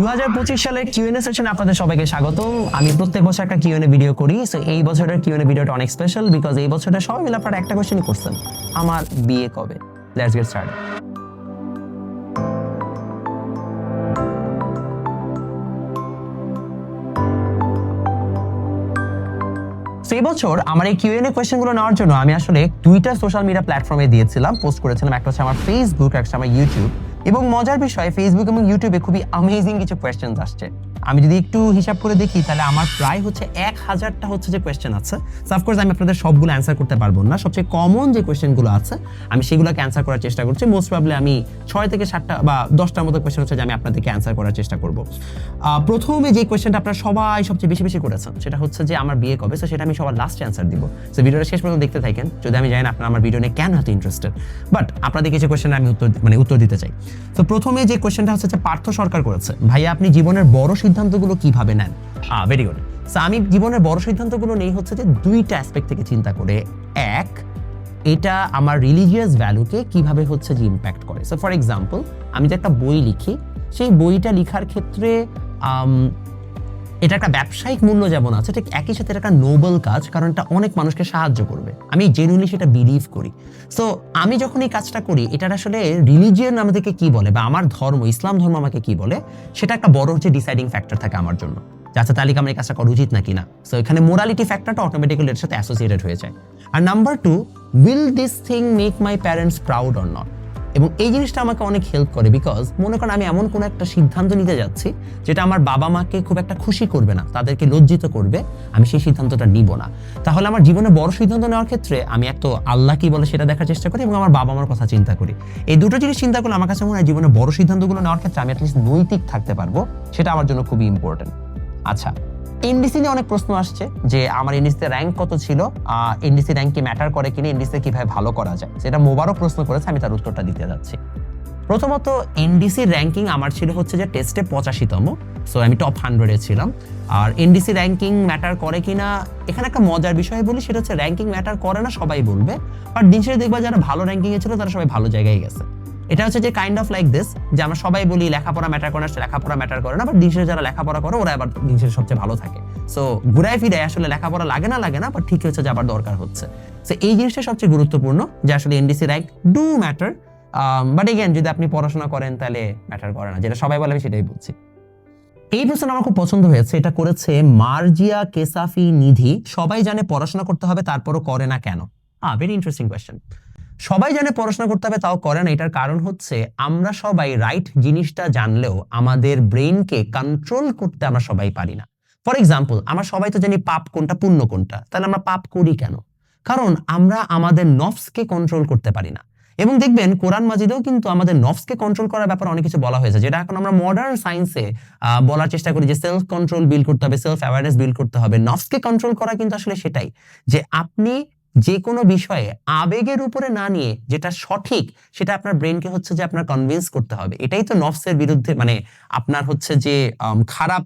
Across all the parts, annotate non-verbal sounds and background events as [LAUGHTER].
দু সালের কিউএনএ সেশনে আপনাদের সবাইকে স্বাগতম। আমি প্রত্যেক বছর একটা কিউএনএ ভিডিও করি সো এই বছরের কিউএনএ ভিডিওটা অনেক স্পেশাল বিকজ এই বছরটা সবাই মিলে আপনারা একটা কোয়েশ্চেনই করছেন, আমার বিয়ে কবে? লেটস গেট স্টার্ট এই বছর আমার এই কিউএনএ কোয়েশ্চেনগুলো নেওয়ার জন্য আমি আসলে দুইটা সোশ্যাল মিডিয়া প্ল্যাটফর্মে দিয়েছিলাম পোস্ট করেছিলাম। একটা হচ্ছে আমার ফেসবুক একটা আমার ইউটিউব এবং মজার বিষয় ফেসবুক এবং ইউটিউবে খুবই আমেজিং কিছু কোয়েশ্চেন আসছে। আমি যদি একটু হিসাব করে দেখি, তাহলে আমার প্রায় হচ্ছে এক হাজারটা হচ্ছে যে কোয়েশ্চেন আছে। অফকোর্স আমি আপনাদের সবগুলো অ্যান্সার করতে পারব না। সবচেয়ে কমন যে কোয়েশ্চেনগুলো আছে, আমি সেগুলোকে অ্যান্সার করার চেষ্টা করছি। মোস্ট প্রবলি আমি ছয় থেকে সাতটা বা দশটার মতো কোয়েশ্চেন হচ্ছে যে আমি আপনাদেরকে অ্যান্সার করার চেষ্টা করব। প্রথমে যে কোয়েশ্চেনটা আপনারা সবাই সবচেয়ে বেশি বেশি করেছেন, সেটা হচ্ছে যে আমার বিয়ে কবে? সো সেটা আমি সবার লাস্টে অ্যান্সার দিব। সো ভিডিওটা শেষ পর্যন্ত দেখতে থাকেন। যদি আমি জানি আপনারা আমার ভিডিও নিয়ে কেন এত ইন্টারেস্টেড বাট আপনাদের কিছু কোয়েশ্চেন আমি উত্তর মানে উত্তর দিতে চাই। তো প্রথমে যে কোয়েশ্চেনটা হচ্ছে যে পার্থ সরকার করেছে, ভাইয়া আপনি জীবনের বড় সিদ্ধান্তগুলো কীভাবে নেন? ভেরি গুড আমি জীবনের বড় সিদ্ধান্তগুলো নেই হচ্ছে যে দুইটা অ্যাসপেক্ট থেকে চিন্তা করে। এক, এটা আমার রিলিজিয়াস ভ্যালুকে কীভাবে হচ্ছে যে ইম্প্যাক্ট করে। সো ফর এক্সাম্পল আমি যে একটা বই লিখি, সেই বইটা লিখার ক্ষেত্রে এটা একটা ব্যবসায়িক মূল্য যেমন আছে, ঠিক একই সাথে এটা একটা নোবেল কাজ কারণ এটা অনেক মানুষকে সাহায্য করবে। আমি জেনুইনলি সেটা বিলিভ করি। সো আমি যখন এই কাজটা করি, এটার আসলে রিলিজিয়ন আমাদেরকে কি বলে বা আমার ধর্ম, ইসলাম ধর্ম আমাকে কি বলে, সেটা একটা বড় হচ্ছে ডিসাইডিং ফ্যাক্টর থাকে আমার জন্য। যে আচ্ছা তাহলে আমার এই কাজটা করা উচিত নাকি না? সো এখানে মোরালিটি ফ্যাক্টরটা অটোমেটিক্যালি এর সাথে অ্যাসোসিয়েটেড হয়ে যায়। আর number two will this thing make my parents proud or not এবং এই জিনিসটা আমাকে অনেক হেল্প করে বিকজ মনে করেন আমি এমন কোনো একটা সিদ্ধান্ত নিতে যাচ্ছি যেটা আমার বাবা মাকে খুব একটা খুশি করবে না, তাদেরকে লজ্জিত করবে, আমি সেই সিদ্ধান্তটা নিব না। তাহলে আমার জীবনে বড় সিদ্ধান্ত নেওয়ার ক্ষেত্রে আমি এক তো আল্লাহ কি বলে সেটা দেখার চেষ্টা করি এবং আমার বাবা মার কথা চিন্তা করি। এই দুটো জিনিস চিন্তা করলে আমার কাছে মনে হয় জীবনে বড় সিদ্ধান্তগুলো নেওয়ার ক্ষেত্রে আমি অ্যাটলিস্ট নৈতিক থাকতে পারব, সেটা আমার জন্য খুবই ইম্পর্টেন্ট আচ্ছা এনডিসি নিয়ে অনেক প্রশ্ন আসছে যে আমার এনডিসিতে র্যাঙ্ক কত ছিল এনডিসি র্যাঙ্ক কি ম্যাটার করে কিনা এনডিসিতে কীভাবে ভালো করা যায়? সেটা মোবারক প্রশ্ন করেছে, আমি তার উত্তরটা দিতে যাচ্ছি। প্রথমত এনডিসি র্যাঙ্কিং আমার ছিল হচ্ছে যে টেস্টে পঁচাশিতম সো আমি টপ হান্ড্রেডে ছিলাম। আর এনডিসি র্যাঙ্কিং ম্যাটার করে কিনা, এখানে একটা মজার বিষয় বলি, সেটা হচ্ছে র্যাঙ্কিং ম্যাটার করে না, সবাই বলবে। বাট দিন শেষে দেখবা যারা ভালো র্যাঙ্কিংয়ে ছিল, তারা সবাই ভালো জায়গায় গেছে। এটা হচ্ছে যে কাইন্ড অফ লাইক দিস যে আমরা সবাই বলি লেখাপড়া ম্যাটার করে না লেখাপড়া ম্যাটার করে না বাট দিন যারা লেখাপড়া করে, ওরা আবার দিন শেষে সবচেয়ে ভালো থাকে। সো ঘুরায় ফিরে আসলে লেখাপড়া লাগে না লাগে না বাট ঠিক হচ্ছে যে আবার দরকার হচ্ছে। সো এই জিনিসটা সবচেয়ে গুরুত্বপূর্ণ, যে আসলে NDC rank do matter but again যদি আপনি পড়াশোনা করেন, তাহলে ম্যাটার করে না। যেটা সবাই বলে, আমি সেটাই বলছি। এই প্রশ্ন আমার খুব পছন্দ হয়েছে। এটা করেছে মার্জিয়া কেসাফি নিধি। সবাই জানে পড়াশোনা করতে হবে, তারপরও করে না কেন? হ্যাঁ ভেরি ইন্টারেস্টিং কোয়েশ্চেন সবাই জানে পড়াশোনা করতে হবে, তাও করে না। এটার কারণ হচ্ছে আমরা সবাই রাইট জিনিসটা জানলেও আমাদের ব্রেনকে কন্ট্রোল করতে আমরা সবাই পারি না। ফর এক্সাম্পল আমরা সবাই তো জানি পাপ কোনটা, পুণ্য কোনটা। তাহলে আমরা পাপ করি কেন? কারণ আমরা আমাদের নফসকে কন্ট্রোল করতে পারি না। এবং দেখবেন, কোরআন মাজিদেও কিন্তু আমাদের নফসকে কন্ট্রোল করার ব্যাপারে অনেক কিছু বলা হয়েছে। যেটা এখন আমরা মডার্ন সায়েন্সে বলার চেষ্টা করি যে সেলফ কন্ট্রোল বিল্ড করতে হবে সেলফ অ্যাওয়ারনেস বিল্ড করতে হবে। নফসকে কন্ট্রোল করা কিন্তু আসলে সেটাই যে আপনি যে কোনো বিষয়ে আবেগের উপরে না নিয়ে যেটা সঠিক, সেটা আপনার ব্রেনকে হচ্ছে যে আপনার কনভিন্স করতে হবে। এটাই তো নফসের বিরুদ্ধে মানে আপনার হচ্ছে যে খারাপ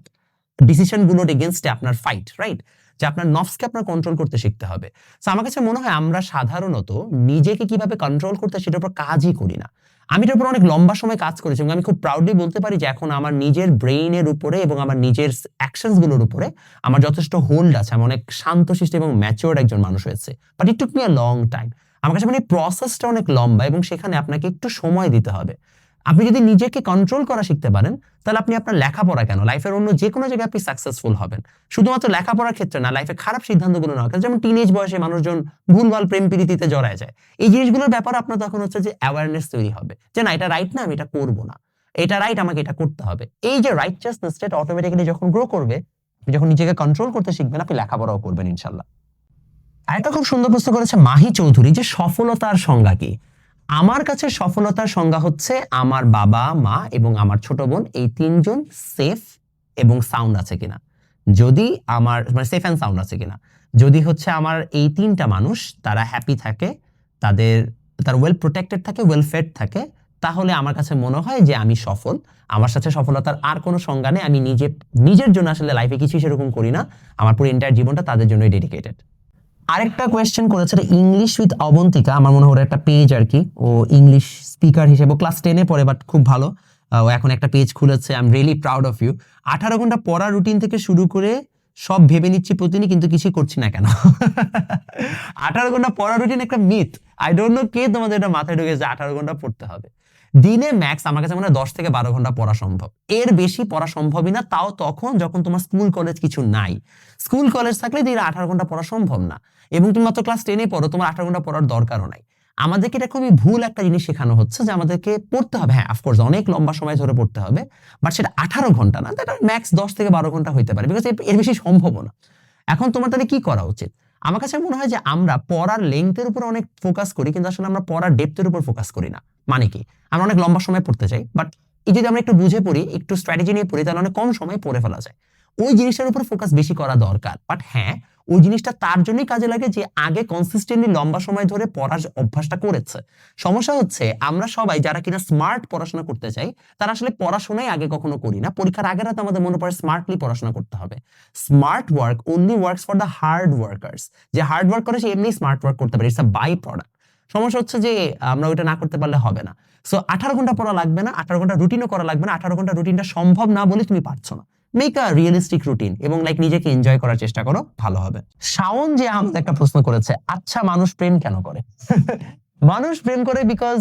ডিসিশনগুলোর এগেনস্টে আপনার ফাইট রাইট যে আপনার নফসকে আপনার কন্ট্রোল করতে শিখতে হবে। তো আমার কাছে মনে হয় আমরা সাধারণত নিজেকে কীভাবে কন্ট্রোল করতে সেটার উপর কাজই করি না। আমি এটার উপর অনেক লম্বা সময় কাজ করেছি এবং আমি খুব প্রাউডলি বলতে পারি যে এখন আমার নিজের ব্রেইনের উপরে এবং আমার নিজের অ্যাকশনসগুলোর উপরে আমার যথেষ্ট হোল্ড আছে, আমি অনেক শান্ত শান্তশিষ্ট এবং ম্যাচিওর একজন মানুষ হয়েছে। But it took me a long time আমার কাছে মানে প্রসেসটা অনেক লম্বা এবং সেখানে আপনাকে একটু সময় দিতে হবে। আপনি যদি নিজেকে কন্ট্রোল করা শিখতে পারেন, তাহলে আপনি আপনার লেখাপড়া কেন? লাইফের অন্য যে কোনো জায়গায় আপনি সাকসেসফুল হবেন। শুধুমাত্র লেখাপড়ার ক্ষেত্রে না লাইফে খারাপ সিদ্ধান্তগুলো নেওয়ার ক্ষেত্রে, যেমন টিনেজ বয়সে মানুষজন ভুলভাল প্রেম প্রীতিতে জড়ায় যায়। এই জিনিসগুলোর ব্যাপারে আপনার তখন হচ্ছে যে অ্যাওয়ারনেস তৈরি হবে। যে না, এটা রাইট না, আমি এটা করব না। এটা রাইট আমাকে এটা করতে হবে। এই যে রাইটচাসনেস এটা অটোমেটিক্যালি যখন গ্রো করবে যখন নিজেকে কন্ট্রোল করতে শিখবেন, আপনি লেখাপড়াও করবেন ইনশাল্লাহ। আরেকটা খুব সুন্দর প্রশ্ন করেছে মাহি চৌধুরী যে সফলতার সংজ্ঞা কি? আমার কাছে সফলতার সংজ্ঞা হচ্ছে আমার বাবা, মা এবং আমার ছোট বোন, এই তিনজন সেফ এবং সাউন্ড আছে কিনা। যদি আমার মানে সেফ অ্যান্ড সাউন্ড আছে কিনা। যদি হচ্ছে আমার এই তিনটা মানুষ, তারা হ্যাপি থাকে, তাদের, তার ওয়েল প্রোটেক্টেড থাকে ওয়েল ফেড থাকে, তাহলে আমার কাছে মনে হয় যে আমি সফল। আমার সাথে সফলতার আর কোনো সংজ্ঞা নেই। আমি নিজে, নিজের জন্য আসলে লাইফে কিছুই সেরকম করি না। আমার পুরো এন্টায়ার জীবনটা তাদের জন্যই ডেডিকেটেড আরেকটা কোয়েশ্চেন করেছে ইংলিশ উইথ অবন্তিকা, আমার মনে হয় একটা পেজ আর কি। ও ইংলিশ স্পিকার হিসেবে ক্লাস টেনে পড়ে বাট খুব ভালো। ও এখন একটা পেজ খুলেছে I am really proud of you আঠারো ঘণ্টা পড়ার রুটিন থেকে শুরু করে সব ভেবে নিচ্ছি প্রতিদিনই, কিন্তু কিছুই করছি না কেন? আঠারো ঘণ্টা পড়া রুটিন একটা মিথ আই ডোন্ট নো কে তোমাদের এটা মাথায় ঢুকেছে আঠারো ঘণ্টা পড়তে হবে। দিনে ম্যাক্স আমার কাছে মনে হয় দশ থেকে বারো ঘণ্টা পড়া সম্ভব। এর বেশি পড়া সম্ভবই না, তাও তখন যখন তোমার স্কুল কলেজ কিছু নাই। স্কুল কলেজ থাকলে দিনে আঠারো ঘণ্টা পড়া সম্ভব না। এবং তুমি মাত্র ক্লাস টেনে পড়ো, তোমার আঠারো ঘণ্টা পড়ার দরকারও নাই। আমাদেরকে এটা খুবই ভুল একটা জিনিস শেখানো হচ্ছে যে আমাদেরকে পড়তে হবে। হ্যাঁ অফকোর্স অনেক লম্বা সময় ধরে পড়তে হবে বাট সেটা আঠারো ঘণ্টা না এটা ম্যাক্স দশ থেকে বারো ঘণ্টা হইতে পারে বিকজ এর বেশি সম্ভব না। এখন তোমার তাহলে কি করা উচিত? আমার কাছে মনে হয় যে আমরা পড়ার লেংথের উপর অনেক ফোকাস করি, কিন্তু আসলে আমরা পড়ার ডেপথের উপর ফোকাস করি না। মানে কি? আমরা অনেক লম্বা সময় পড়তে চাই বাট এই যদি আমরা একটু বুঝে পড়ি, একটু স্ট্র্যাটেজি নিয়ে পড়ি, তাহলে অনেক কম সময় পড়ে ফেলা যায়। ওই জিনিসটার উপর ফোকাস বেশি করা দরকার বাট হ্যাঁ ওই জিনিসটা তার জন্যই কাজে লাগে যে আগে কনসিস্টেন্টলি লম্বা সময় ধরে পড়ার অভ্যাসটা করেছে। সমস্যা হচ্ছে, আমরা সবাই যারা কিনা স্মার্ট পড়াশোনা করতে চাই, তারা আসলে পড়াশোনাই আগে কখনো করি না। পরীক্ষার আগের রাতে আমাদের মনে পড়ে স্মার্টলি পড়াশোনা করতে হবে। Smart work only works for the hard workers যে হার্ড ওয়ার্ক করে সে এমনি স্মার্ট ওয়ার্ক করতে পারে ইটস আ বাই প্রোডাক্ট সমস্যা হচ্ছে যে, আমরা ওইটা না করতে পারলে হবে না। সো আঠারো ঘণ্টা পড়া লাগবে না, আঠারো ঘণ্টা রুটিনও করা লাগবে না, আঠারো ঘণ্টা রুটিনটা সম্ভব না বলে তুমি পারছ না। মেক আ রিয়েলিস্টিক রুটিন এবং লাইক নিজেকে এনজয় করার চেষ্টা করো, ভালো হবে। শাওন যে আমাদের একটা প্রশ্ন করেছে আচ্ছা মানুষ প্রেম কেন করে? [LAUGHS] মানুষ প্রেম করে বিকজ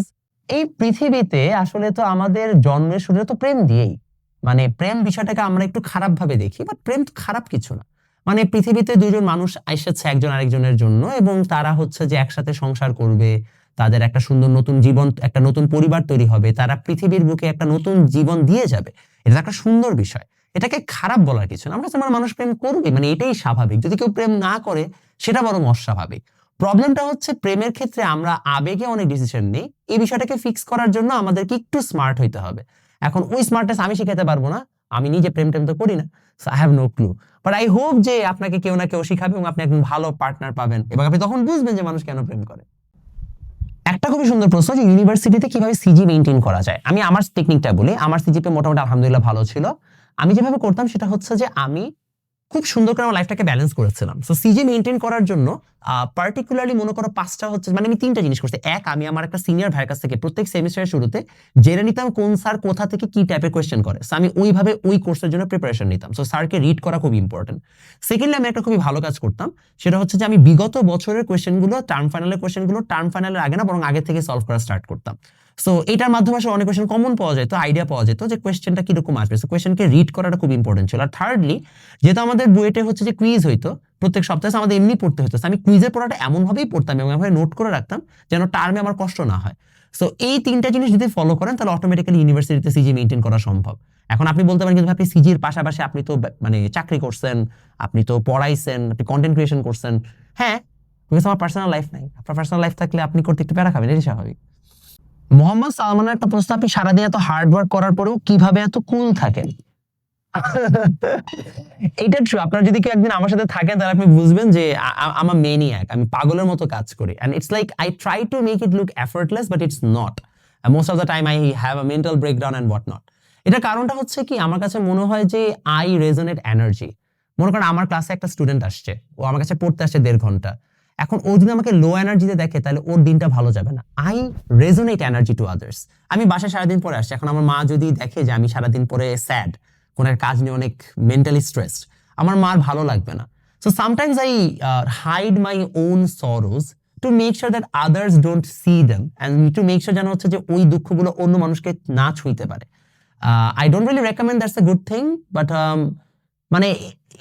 এই পৃথিবীতে আসলে তো আমাদের জন্মের শুরু তো প্রেম দিয়েই। মানে প্রেম বিষয়টাকে আমরা একটু খারাপ ভাবে দেখি বাট প্রেম তো খারাপ কিছু না। মানে পৃথিবীতে দুইজন মানুষ এসেছে একজন আরেকজনের জন্য এবং তারা হচ্ছে যে একসাথে সংসার করবে, তাদের একটা সুন্দর নতুন জীবন, একটা নতুন পরিবার তৈরি হবে, তারা পৃথিবীর বুকে একটা নতুন জীবন দিয়ে যাবে। এটা একটা সুন্দর বিষয়। এটাকে খারাপ বলার কিছু না। আমরা কাছে মানুষ প্রেম করবে মানে এটাই স্বাভাবিক। যদি কেউ প্রেম না করে, সেটা বরং অস্বাভাবিক। প্রবলেমটা হচ্ছে প্রেমের ক্ষেত্রে আমরা আবেগে অনেক ডিসিশন নেই। এই বিষয়টাকে ফিক্স করার জন্য আমাদেরকে একটু স্মার্ট হইতে হবে। এখন ওই স্মার্টনেস আমি শিখাতে পারব না। আমি নিজে প্রেম টেম তো করি না। I have no clue but I hope যে আপনাকে কেউ না কেউ শিখাবে এবং আপনি একজন ভালো পার্টনার পাবেন। এবং আপনি তখন বুঝবেন যে মানুষ কেন প্রেম করে। একটা খুবই সুন্দর প্রশ্ন যে ইউনিভার্সিটিতে কীভাবে সিজি মেনটেন করা যায়? আমি আমার টেকনিকটা বলি। আমার সিজিপি মোটামুটি আলহামদুলিল্লাহ ভালো ছিল। আমি যেভাবে করতাম সেটা হচ্ছে যে আমি খুব সুন্দর করে আমার লাইফটাকে ব্যালেন্স করেছিলাম। সো সিজি মেনটেন করার জন্য পার্টিকুলারলি মনে করো পাঁচটা হচ্ছে মানে আমি তিনটা জিনিস করছি। এক, আমি আমার একটা সিনিয়র ভাইয়ের কাছ থেকে প্রত্যেক সেমিস্টারের শুরুতে জেনে নিতাম কোন স্যার কোথা থেকে কি টাইপের কোয়েশ্চেন করে। সো আমি ওইভাবে ওই কোর্সের জন্য প্রিপারেশন নিতাম। সো স্যারকে রিড করা খুব ইম্পর্টেন্ট সেকেন্ডলি আমি একটা খুবই ভালো কাজ করতাম, সেটা হচ্ছে যে আমি বিগত বছরের কোয়েশ্চেনগুলো টার্ম ফাইনালের কোয়েশ্চেনগুলো টার্ম ফাইনালের আগে না, বরং আগে থেকে সলভ করা স্টার্ট করতাম। সো এটার মাধ্যমে আসলে অনেক কোয়েশ্চেন কমন পাওয়া যেত আইডিয়া পাওয়া যেত যে কোয়েশ্চেনটা কীরকম আসবে? সো কোয়েশ্চেনকে রিড করাটা খুব ইম্পর্টেন্ট ছিল। আর থার্ডলি যেহেতু আমাদের বুয়েটে হচ্ছে যে কুইজ হইতো, প্রত্যেক সপ্তাহে আমাদের এমনি পড়তে হতো আমি কুইজের পড়াটা এমনভাবেই পড়তাম এবং এভাবে নোট করে রাখতাম যেন টার্মে আমার কষ্ট না হয়। সো এই তিনটা জিনিস যদি ফলো করেন, তাহলে অটোমেটিক্যালি ইউনিভার্সিটিতে সিজি মেনটেন করা সম্ভব। এখন আপনি বলতে পারেন কিন্তু আপনি সিজির পাশাপাশি আপনি তো মানে চাকরি করছেন, আপনি তো পড়াইছেন, আপনি কন্টেন্ট ক্রিয়েশন করছেন। হ্যাঁ বিকজ আমার পার্সোনাল লাইফ নাই। আপনার পার্সোনাল লাইফ থাকলে আপনি করতে একটু প্যারা খাবেন, এটাই স্বাভাবিক। মোহাম্মদ সালমানের একটা প্রশ্ন আপনি সারাদিন এত হার্ড ওয়ার্ক করার পরেও কীভাবে এত কুল থাকেন? এটা ট্রু আপনারা যদি কেউ একদিন আমার সাথে থাকেন, তাহলে আপনি বুঝবেন যে আমার মেনিয়াক আমি পাগলের মতো কাজ করি। And it's like I try to make it look effortless but it's not most of the time I have a mental breakdown and what not এটার কারণটা হচ্ছে কি, আমার কাছে মনে হয় যে আই রেজনেট এনার্জি মনে করেন আমার ক্লাসে একটা স্টুডেন্ট আসছে, ও আমার কাছে পড়তে আসছে দেড় ঘণ্টা। এখন ও যদি আমাকে লো এনার্জিতে দেখে, তাহলে ওর দিনটা ভালো যাবে না। I resonate energy to others আমি বাসায় সারাদিন পরে আসছি। এখন আমার মা যদি দেখে যে আমি সারাদিন পরে স্যাড কোনো কাজ নিয়ে অনেক মেন্টালি স্ট্রেসড আমার মার ভালো লাগবে না। So sometimes I hide my own sorrows to make sure that others don't see them and to make sure যেন হচ্ছে যে ওই দুঃখগুলো অন্য মানুষকে না ছুঁইতে পারে। I don't really recommend that's a good thing but মানে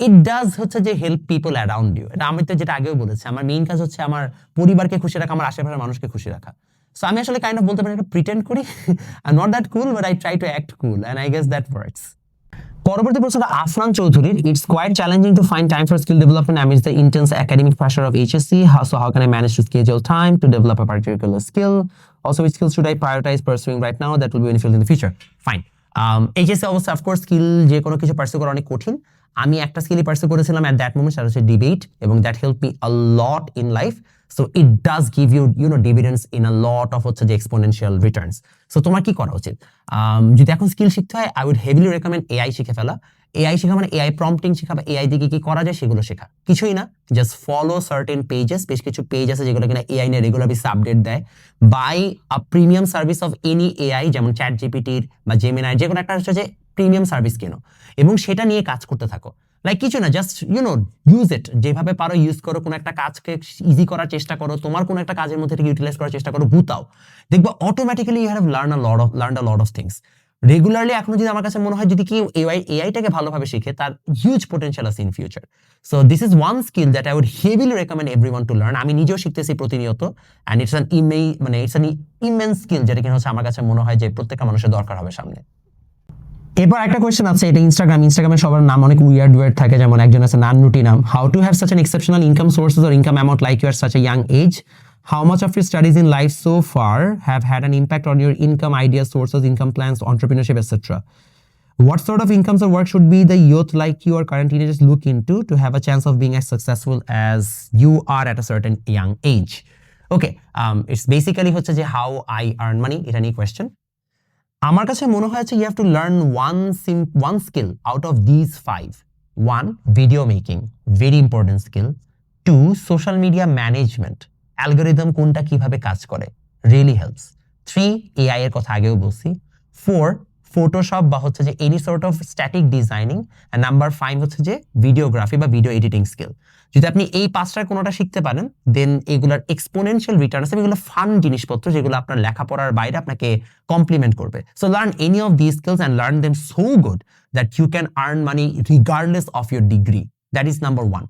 ইট ডাজ হচ্ছে যে হেল্প পিপল অ্যারাউন্ড ইউ এটা আমি তো যেটা আগেও বলেছি আমার মেইন কাজ হচ্ছে আমার পরিবারকে খুশি রাখা আমার আশেপাশের মানুষকে খুশি রাখা। সো আমি আসলে কাইন্ড অফ বলতে পারি একটা প্রিটেন্ড করি I not that cool but I try to act cool and I guess that works পরবর্তী প্রশ্নটা আফরান চৌধুরীর it's quite challenging to find time for skill development amidst the intense academic pressure of HSC how so how can I manage to time to develop a particular skill? Also which skills should I prioritize pursuing right now that will be beneficial in the future? Fine. Um, HSC অবস্থা of course skill যে কোনো কিছু pursue করা অনেক কঠিন আমি একটা স্কিলই পার্সু করেছিলাম অ্যাট দ্যাট মোমেন্ট সেটা হচ্ছে ডিবেট এবং that help me a lot in life so it does give you you know dividends in a lot of হচ্ছে যে এক্সপোনেনশিয়াল রিটার্নস সো তোমার কি করা উচিত? যদি এখন স্কিল শিখতে হয় I would heavily recommend AI শিখে ফেলা। এআই শেখা মানে এআই প্রম্পটিং শেখা বা এআই দিকে কি করা যায় সেগুলো শেখা। কিছুই না জাস্ট ফলো সার্টেন পেজেস বেশ কিছু পেজ আছে যেগুলো কিনা এআই নিয়ে রেগুলার বেসিস আপডেট দেয়। Buy a premium service of any AI যেমন চ্যাট জিপিটির বা জেমিনাই যে কোনো একটা হচ্ছে যে প্রিমিয়াম সার্ভিস কেনো। এবং সেটা নিয়ে কাজ করতে থাকো। লাইক কিছু না just you know use it যেভাবে পারো ইউজ করো, কোনো একটা কাজকে ইজি করার চেষ্টা করো, তোমার কোনো একটা কাজের মধ্যে ইউটিলাইজ করার চেষ্টা করো, বুতাও। দেখব automatically you have learn a lot of learn a lot of things regularly এখন যদি আমার কাছে মনে হয় যদি কেউ এআই এআইটাকে ভালোভাবে শিখে, তার হিউজ পোটেনশিয়াল আছে in future so this is one skill that I would heavily recommend everyone to learn আমি নিজেও শিখতেছি প্রতিনিয়ত। অ্যান্ড ইটস অ্যান ইমেই মানে ইটস অ্যান ইমেন্স স্কিল যেটা কিনা হচ্ছে আমার কাছে মনে হয় যে প্রত্যেকটা মানুষের দরকার হবে সামনে। এরপর একটা কোয়েশ্চেন আছে এটা ইনস্টাগ্রাম ইনস্টাগ্রামে সবার নাম অনেক উইয়ার্ড ওয়ার্ড থাকে যেমন একজন আছে নান্নুটি নাম how to have such an exceptional income sources or income amount like you are such a young age how much of your studies in life so far have had an impact on your income idea sources income plans entrepreneurship etc what sort of incomes or work should be the youth like you or current teenagers look into to have a chance of being as successful as you are at a certain young age okay um, it's basically হচ্ছে যে how I earn money এটা নিয়ে question আমার কাছে মনে হয়েছে you have to learn one some one skill out of this five one video making very important skill two social media management algorithm কোনটা কীভাবে কাজ করে রিয়েলি হেল্পস থ্রি এআই এর কথা আগেও বলছি। ফোর ফটোশপ বা হচ্ছে যে any sort of static designing number five হচ্ছে যে ভিডিওগ্রাফি বা ভিডিও এডিটিং স্কিল যদি আপনি এই পাঁচটার কোনোটা শিখতে পারেন দেন এগুলার এক্সপোনেনশিয়াল রিটার্ন আছে এগুলো ফান জিনিসপত্র যেগুলো আপনার লেখাপড়ার বাইরে আপনাকে কমপ্লিমেন্ট করবে। So learn any of this skills and learn them so good that you can earn money regardless of your degree that is number one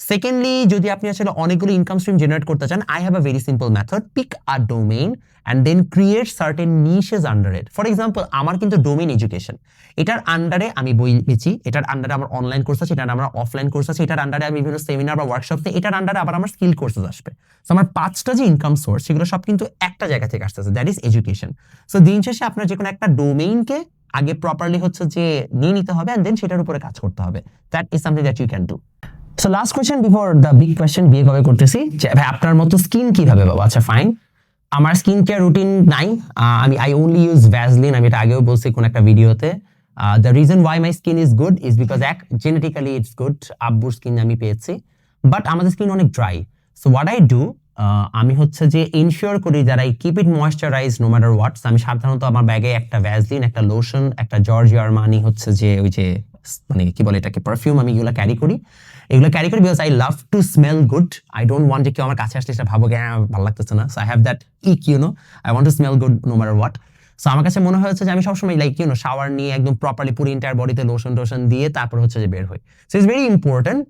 secondly যদি আপনি আসলে অনেকগুলো ইনকাম স্ট্রিম জেনারেট করতে চান I have a very simple method pick a domain and then create certain niches under it for example আমার কিন্তু domain education এটার আন্ডারে আমি বই লিখি এটার আন্ডারে আমার অনলাইন কোর্স আছে, এটার আমার অফলাইন কোর্স আছে, এটার আন্ডারে আমি বিভিন্ন সেমিনার বা ওয়ার্কশপ এটার আন্ডারে আবার আমার স্কিল কোর্সেস আসবে। সো আমার পাঁচটা যে ইনকাম সোর্স সেগুলো সব কিন্তু একটা জায়গা থেকে আসতেছে দ্যাট ইজ এডুকেশন সো দিন শেষে আপনার যে কোনো একটা ডোমেইনকে আগে প্রপারলি হচ্ছে যে নিয়ে নিতে হবে অ্যান্ড দেন সেটার উপরে কাজ করতে হবে। That is something that you can do so last question before the big question বিয়ে কবে করতেছি? ভাই, আপনার মতো স্কিন কীভাবে পাবো? আচ্ছা ফাইন আমার স্কিন কেয়ার রুটিন নাই আমি আই ওনলি ইউজ ভ্যাজলিন আমি এটা আগেও বলছি কোন একটা ভিডিওতে the reason why my skin is good is because এক জেনেটিক্যালি ইটস গুড আব্বুর স্কিন আমি পেয়েছি। বাট আমাদের স্কিন অনেক dry so what I do আমি হচ্ছে যে ইনশিওর করি যারা I keep it moisturize no matter what's আমি সাধারণত আমার ব্যাগে একটা ভ্যাজলিন একটা লোশন একটা জর্জ আরমানি হচ্ছে যে ওই যে মানে কি বলে এটাকে পারফিউম আমি এগুলো ক্যারি করি। এগুলো ক্যারি করি because I love to smell good I don't want যে কেউ আমার কাছে আসলে সেটা ভাবো হ্যাঁ ভালো লাগতেছে না। So I have that ick you know I want to smell good no matter what so আমার কাছে মনে হয়েছে যে আমি সবসময় লাইক ইউ নো শাওয়ার নিয়ে একদম প্রপারলি পুরো ইন্টায়ার বডিতে লোশন টোশন দিয়ে তারপর হচ্ছে যে বের হই। সো ইটস ভেরি ইম্পর্টেন্ট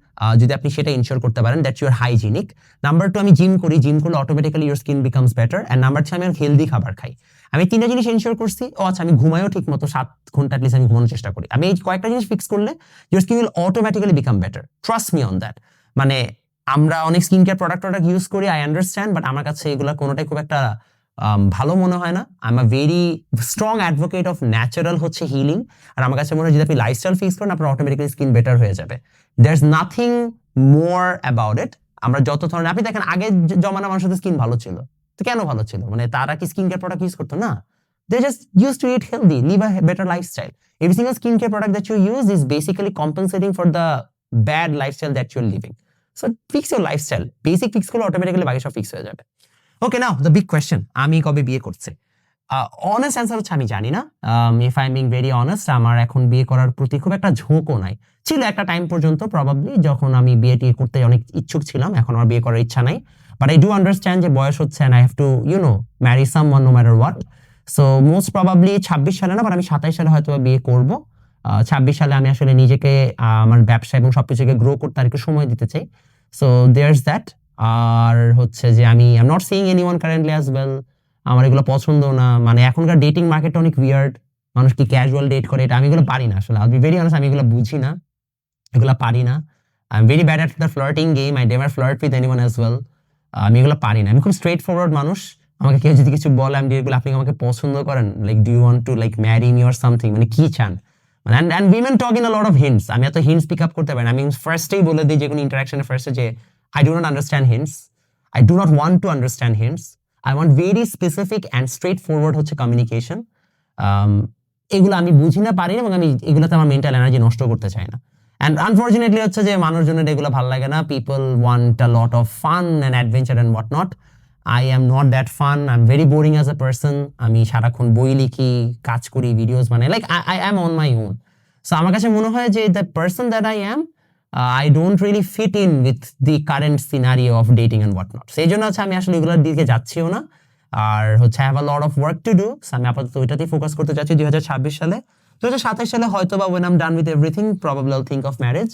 যদি আপনি সেটা ইনশিওর করতে পারেন that you're hygienic number two আমি জিম করি। জিম করলে automatically your skin becomes better and number three আমি হেলদি খাবার খাই। আমি তিনটা জিনিস ইনশিওর করছি। ও আচ্ছা আমি ঘুমাইও ঠিক মতো সাত ঘণ্টা অ্যাটলিস্ট আমি ঘুমানোর চেষ্টা করি। আমি এই কয়েকটা জিনিস ফিক্স করলে your skin will automatically become better trust me on that মানে আমরা অনেক skin care product product use করি আই আন্ডারস্ট্যান্ড বাট আমার কাছে এগুলো কোনোটাই খুব একটা ভালো মনে হয় না। I am a very strong advocate of natural হচ্ছে হিলিং আর আমার কাছে মনে হয় যদি আপনি লাইফস্টাইল ফিক্স করেন, আপনার অটোমেটিক্যালি স্কিন বেটার হয়ে যাবে। There is nothing more about it আমরা যত ধরনের, আপনি দেখেন, আগে জমানা মানুষের স্কিন ভালো ছিল। তো কেন ভালো ছিল? মানে তারা কি স্কিন কেয়ার প্রোডাক্ট ইউজ করতো? না। They just use to it healthy live a better lifestyle every single skin care product that you use is basically compensating for the bad lifestyle that you're living so fix your lifestyle basic fix করলে অটোমেটিক্যালি বাকি সব fix হয়ে যাবে। Okay now the big question আমি কবে বিয়ে করছে? অনেস্ট অ্যান্সার হচ্ছে আমি জানি না। If I being very honest আমার এখন বিয়ে করার প্রতি খুব একটা ঝোঁকও নাই। ছিল একটা টাইম পর্যন্ত প্রবাবলি যখন আমি বিয়ে বিয়েটি করতে অনেক ইচ্ছুক ছিলাম, এখন আমার বিয়ে করার ইচ্ছা নাই। বাট আই ডু আন্ডারস্ট্যান্ড যে বয়স হচ্ছে and I have to you know marry someone no matter what so most probably ছাব্বিশ সালে না বাট আমি সাতাইশ সালে হয়তো বিয়ে করব। ছাব্বিশ সালে আমি আসলে নিজেকে আমার ব্যবসা এবং সব কিছুকে গ্রো করতে আর একটু সময় দিতে চাই। সো দেয়ার্স দ্যাট আর হচ্ছে যে আমি I am not seeing anyone currently as well আমার এগুলো পছন্দ না। মানে এখনকার ডেটিং মার্কেটটা অনেক উইয়ার্ড মানুষ কি ক্যাজুয়াল ডেট করে? এটা আমি এগুলো পারি না আসলে। আই ভেরি অনেস্ট আমি এগুলো বুঝি না। এগুলো পারি না। I am very bad at the flirting game I never flirt with anyone as well আমি এগুলো পারি না। আমি খুব স্ট্রেট ফরওয়ার্ড মানুষ। আমাকে কেউ যদি কিছু বলে, আমি এগুলো আপনি আমাকে পছন্দ করেন like do you want to like marry me or something মানে কি চান? মানে and and women talk in lot of hints আমি এত হিন্টস পিক আপ করতে পারি আমি ফার্স্টেই বলে দিই যে কোনো ইন্টারাকশনের ফার্স্টে যে I do not understand hints I do not want to understand hints I want very specific and straightforward হচ্ছে কমিউনিকেশন এগুলো আমি বুঝি না, পারি এবং আমি এগুলোতে আমার মেন্টাল এনার্জি নষ্ট করতে চাই না। অ্যান্ড আনফর্চুনেটলি হচ্ছে যে মানুষজনের এগুলো ভালো লাগে না। People want a lot of fun and adventure and what not I am not that fun I am very boring as a person আমি সারাক্ষণ বই লিখি, কাজ করি ভিডিওস বানাই। Like I am on my own so আমার কাছে মনে হয় যে the person that I am I don't really fit in with the current scenario of dating and what not সেই জন্য হচ্ছে আমি আসলে এগুলোর দিকে যাচ্ছিও না। আর হচ্ছে have a lot of work to do আমি আপাতত ওইটাতেই ফোকাস করতে চাচ্ছি দুই হাজার ছাব্বিশ সালে। দু হাজার সাতাশ সালে হয়তো বা when I'm done with everything probably I'll think of marriage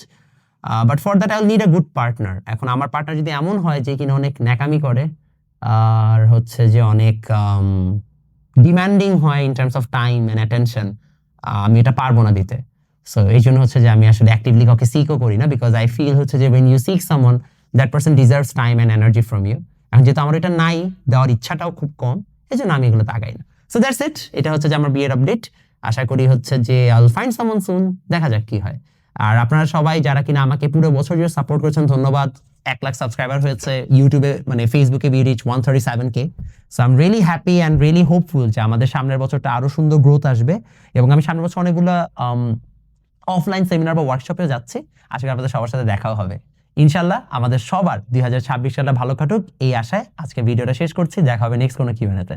but for that I need a good partner এখন আমার পার্টনার যদি এমন হয় যে কিনা অনেক ন্যাকামি করে, আর হচ্ছে যে অনেক ডিমান্ডিং হয় in terms of time and attention আমি এটা পারব না দিতে। সো এই জন্য হচ্ছে যে আমি আসলে অ্যাক্টিভলি কাউকে সিকও করি না বিকজ আই ফিল হচ্ছে যে when you seek someone that person deserves time and energy from you এখন যেহেতু আমার এটা নাই, দেওয়ার ইচ্ছাটাও খুব কম এই জন্য আমি এগুলো তাকাই না। সো দ্যাটস ইট এটা হচ্ছে যে আমার বিয়ের আপডেট আশা করি হচ্ছে যে আল ফাইন্ড সামন সুন দেখা যাক কি হয়। আর আপনারা সবাই যারা কিনা আমাকে পুরো বছর জুড়ে সাপোর্ট করেছেন, ধন্যবাদ। এক লাখ সাবস্ক্রাইবার হয়েছে। ইউটিউবে মানে ফেসবুকে we reach one thirty seven K so I am really happy and really hopeful যে আমাদের সামনের বছরটা আরও সুন্দর গ্রোথ আসবে। এবং আমি সামনের বছর অনেকগুলো অফলাইন সেমিনার বা ওয়ার্কশপেও যাচ্ছি। আশা করি আপনাদের সবার সাথে দেখাও হবে। ইনশাল্লাহ আমাদের সবার দুই হাজার ছাব্বিশ সালটা ভালো কাটুক। এই আশায় আজকে ভিডিওটা শেষ করছি। দেখা হবে নেক্সট কোনো কিউএনএতে